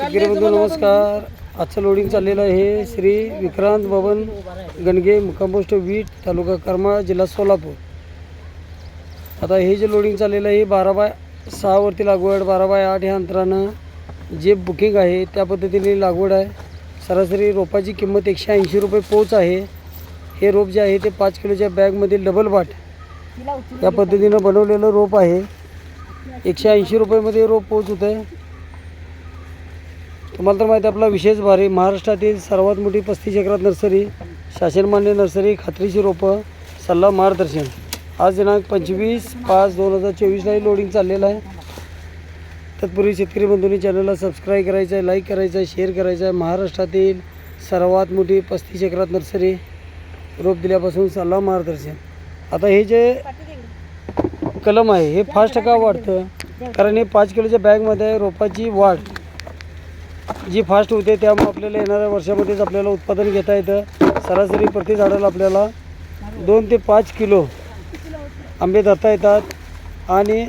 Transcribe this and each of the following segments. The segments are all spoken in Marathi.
बंधू नमस्कार. आजचं लोडिंग चाललेलं आहे श्री विक्रांत भवन गणगे मुक्कामपोस्ट वीट तालुका करमाळा जिल्हा सोलापूर. आता हे जे लोडिंग चाललेलं आहे हे बारा बाय सहावरती लागवड बारा बाय आठ ह्या अंतरानं जे बुकिंग आहे त्या पद्धतीने लागवड आहे. सरासरी रोपाची किंमत एकशे ऐंशी रुपये पोच आहे. हे रोप जे आहे ते पाच किलोच्या बॅगमध्ये डबल बाट. या पद्धतीनं बनवलेलं रोप आहे. एकशे ऐंशी रुपयेमध्ये रोप पोच होतं आहे तुम्हाला तर माहिती आहे आपला विशेष भारी. महाराष्ट्रातील सर्वात मोठी पस्तीस एकरात नर्सरी शासनमान्य नर्सरी खात्रीची रोपं सल्ला मार्गदर्शन. आज दिनांक पंचवीस पाच दोन हजार चोवीसलाही लोडिंग चाललेलं आहे. तत्पूर्वी शेतकरी बंधूंनी चॅनलला सबस्क्राईब करायचं आहे लाईक करायचं आहे शेअर करायचं आहे. महाराष्ट्रातील सर्वात मोठी पस्तीस एकरात नर्सरी रोप दिल्यापासून सल्ला मार्गदर्शन. आता हे जे कलम आहे हे फास्ट का वाढतं? कारण हे पाच किलोच्या बॅगमध्ये रोपाची वाढ जी फास्ट होते त्यामुळे आपल्याला येणाऱ्या वर्षामध्येच आपल्याला उत्पादन घेता येतं सरासरी प्रति झाडाला आपल्याला दोन ते पाच किलो आंबे धरता येतात. आणि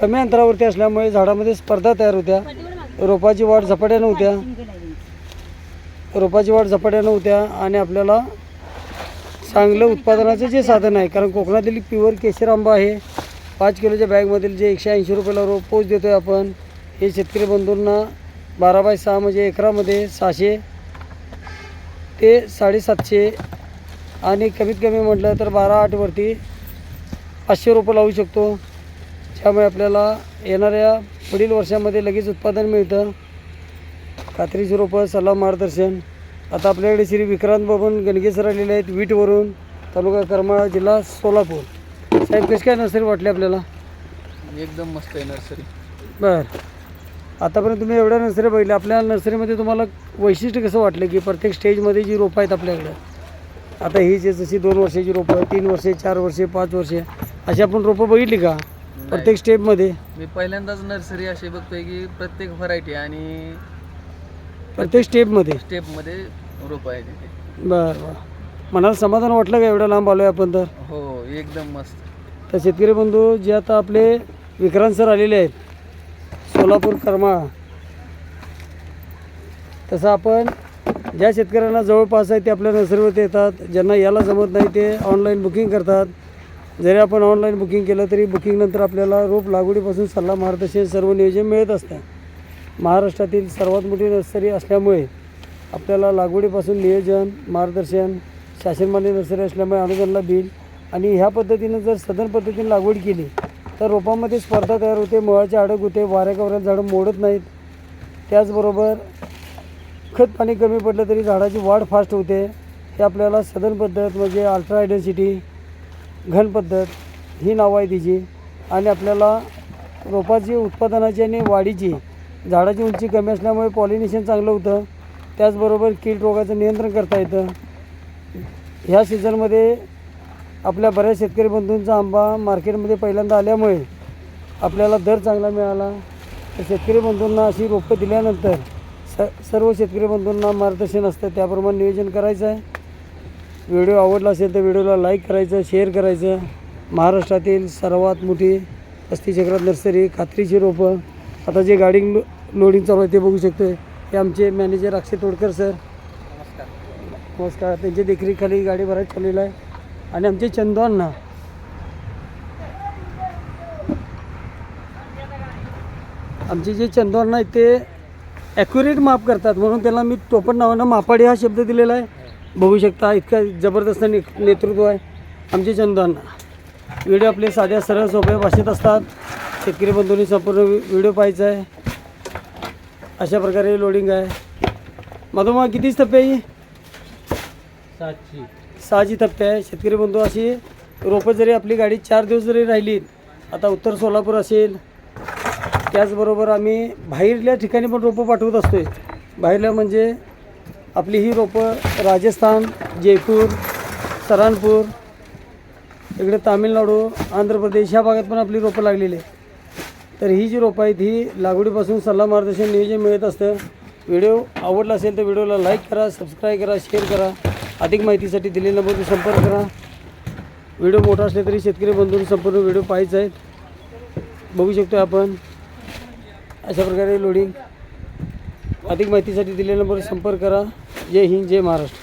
कमी अंतरावरती असल्यामुळे झाडामध्ये स्पर्धा तयार होत्या. रोपाची वाढ झपाट्यानं होत्या रोपाची वाढ झपाट्यानं होत्या आणि आपल्याला चांगलं उत्पादनाचं जे साधन आहे कारण कोकणातील प्युअर केशर आंबा आहे पाच किलोच्या बॅगमधील जे एकशे ऐंशी रुपयाला रोप पोच देतो आहे आपण हे शेतकरी बंधूंना बारा बाय सहा म्हणजे एकरामध्ये सहाशे ते साडेसातशे. आणि कमीत कमी म्हटलं तर बारा आठवरती पाचशे रुपये लावू शकतो. त्यामुळे आपल्याला येणाऱ्या पुढील वर्षामध्ये लगेच उत्पादन मिळतं. खात्रीची रोपं सल्ला मार्गदर्शन. आता आपल्याकडे श्री विक्रांत बाबन गणगे सर आलेले आहेत वीटवरून तालुका करमाळा जिल्हा सोलापूर. साहेब कशी काय नर्सरी वाटली आपल्याला? एकदम मस्त आहे नर्सरी. बरं. आतापर्यंत तुम्ही एवढ्या नर्सरी बघितल्या आपल्या नर्सरीमध्ये तुम्हाला वैशिष्ट्य कसं वाटलं की प्रत्येक स्टेजमध्ये जी रोपं आहेत आपल्याकडं? आता ही जे जशी दोन वर्षाची रोपं तीन वर्षे चार वर्षे पाच वर्षे अशी आपण रोपं बघितली का? प्रत्येक स्टेपमध्ये? मी पहिल्यांदाच नर्सरी अशी बघतोय की प्रत्येक व्हरायटी आणि प्रत्येक स्टेपमध्ये? स्टेपमध्ये रोप आहे तिथे बरं बरं. मनाला समाधान वाटलं का एवढं लांब आलो आहे आपण तर? हो एकदम मस्त. तर शेतकरी बंधू जे आता आपले विक्रांत सर आलेले आहेत सोलापूर करमाळा. तसं आपण ज्या शेतकऱ्यांना जवळपास आहे ते आपल्या नर्सरीवरती येतात. ज्यांना याला जमत नाही ते ऑनलाईन बुकिंग करतात. जरी आपण ऑनलाईन बुकिंग केलं तरी बुकिंगनंतर आपल्याला रोप लागवडीपासून सल्ला मार्गदर्शन सर्व नियोजन मिळत असतं. महाराष्ट्रातील सर्वात मोठी नर्सरी असल्यामुळे आपल्याला लागवडीपासून नियोजन मार्गदर्शन शासनमान्य नर्सरी असल्यामुळे अनुदानला बिल आणि ह्या पद्धतीनं जर सदन पद्धतीने लागवड केली तर रोपामध्ये स्पर्धा तयार होते मुळाचे अडक होते वाऱ्या कवऱ्यात झाडं मोडत नाहीत. त्याचबरोबर खत पाणी कमी पडलं तरी झाडाची वाढ फास्ट होते. हे आपल्याला सदन पद्धत म्हणजे अल्ट्रा आयडेन्सिटी घन पद्धत ही नावं आहे तिची. आणि आपल्याला रोपाची उत्पादनाची आणि वाढीची झाडाची उंची कमी असल्यामुळे पॉलिनेशन चांगलं होतं. त्याचबरोबर कीड रोगाचं नियंत्रण करता येतं. ह्या सीझनमध्ये आपल्या बऱ्याच शेतकरी बंधूंचा आंबा मार्केटमध्ये पहिल्यांदा आल्यामुळे आपल्याला दर चांगला मिळाला. तर शेतकरी बंधूंना अशी रोपं दिल्यानंतर स सर्व शेतकरी बंधूंना मार्गदर्शन असतं. त्याप्रमाणे नियोजन करायचं आहे. व्हिडिओ आवडला असेल तर व्हिडिओला लाईक करायचं शेअर करायचं. महाराष्ट्रातील सर्वात मोठी पस्तीस एकरात नर्सरी खात्रीची रोपं. आता जे गाडी लो लोडिंग चालू आहे ते बघू शकतो हे आमचे मॅनेजर अक्षय तोडकर सर. नमस्कार. नमस्कार. त्यांच्या देखरेखीखाली गाडी भरायला चाललेलं आहे. आणि आमचे चंदोन आमचे जे चंदोन आहेत ते ॲक्युरेट माप करतात म्हणून त्याला मी टोपण नावानं मापाडी हा शब्द दिलेला आहे. बघू शकता इतका जबरदस्त ने नेतृत्व आहे आमचे चंदू व्हिडिओ आपले साध्या सरळ सोप्या भाषेत असतात. शेतकरी बंधूंनी संपूर्ण व्हिडिओ पाहायचा आहे. अशा प्रकारे लोडिंग आहे. मधोमा कितीच टप्पे आहे सातशे. सहाची टप्पे आहे. शेतकरी बंधू अशी रोपं जरी आपली गाडी चार दिवस जरी राहिली आता उत्तर सोलापूर असेल त्याचबरोबर आम्ही बाहेरल्या ठिकाणी पण रोपं पाठवत असतो आहे बाहेरल्या म्हणजे आपली ही रोपं राजस्थान जयपूर सरानपूर इकडे तामिळनाडू आंध्र प्रदेश ह्या भागात पण आपली रोपं लागलेली आहे तर ही जी रोपं आहेत ही लागवडीपासून सल्ला मार्गदर्शन नियोजन मिळत असतं. व्हिडिओ आवडला असेल तर व्हिडिओला लाईक करा सबस्क्राईब करा शेअर करा. अधिक माहितीसाठी दिलेल्या नंबरवर संपर्क करा. व्हिडिओ मोठा असले तरी शेतकरी बंधूंनी संपूर्ण व्हिडिओ पाहायचा आहेत बघू शकतो आपण. अशा प्रकारे लोडिंग अधिक माहितीसाठी दिलेल्या नंबरवर संपर्क करा. जय हिंद जय महाराष्ट्र.